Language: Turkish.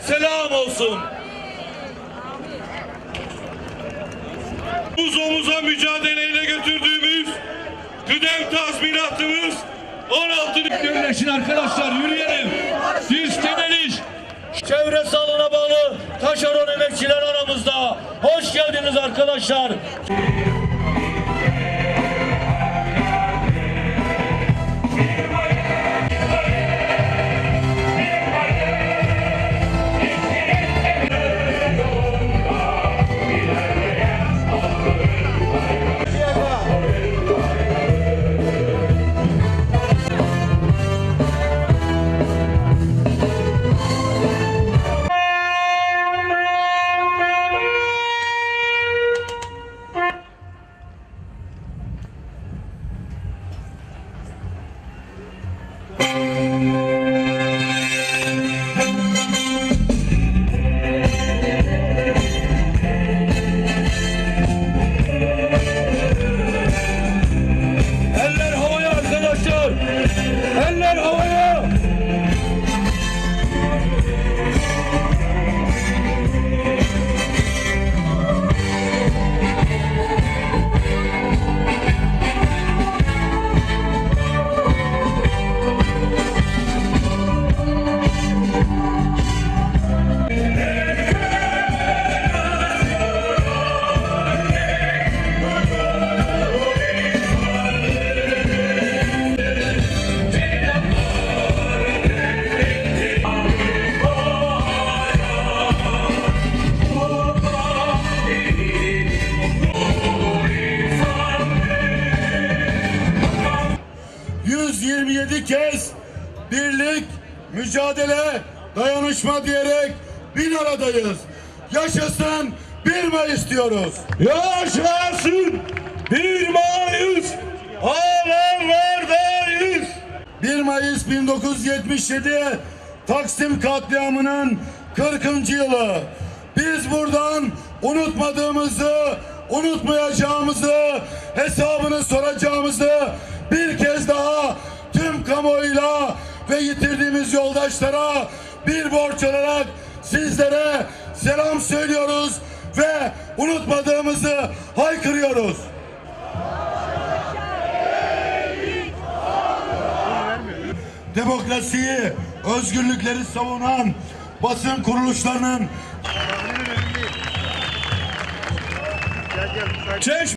Selam olsun. Omuz omuza mücadeleyle götürdüğümüz kıdem tazminatımız 16 Birleşin arkadaşlar yürüyelim. Diz temeliş. Çevre salına bağlı taşeron emekçiler aramızda. Hoş geldiniz arkadaşlar. Kez birlik, mücadele, dayanışma diyerek bir aradayız. Yaşasın 1 Mayıs diyoruz. Yaşasın 1 Mayıs havalardayız. 1 Mayıs 1977 Taksim katliamının 40. yılı. Biz buradan unutmadığımızı, unutmayacağımızı, hesabını soracağımızı bir kez daha tüm kamuoyuyla ve yitirdiğimiz yoldaşlara bir borç olarak sizlere selam söylüyoruz ve unutmadığımızı haykırıyoruz. demokrasiyi, özgürlükleri savunan basın kuruluşlarının Çeş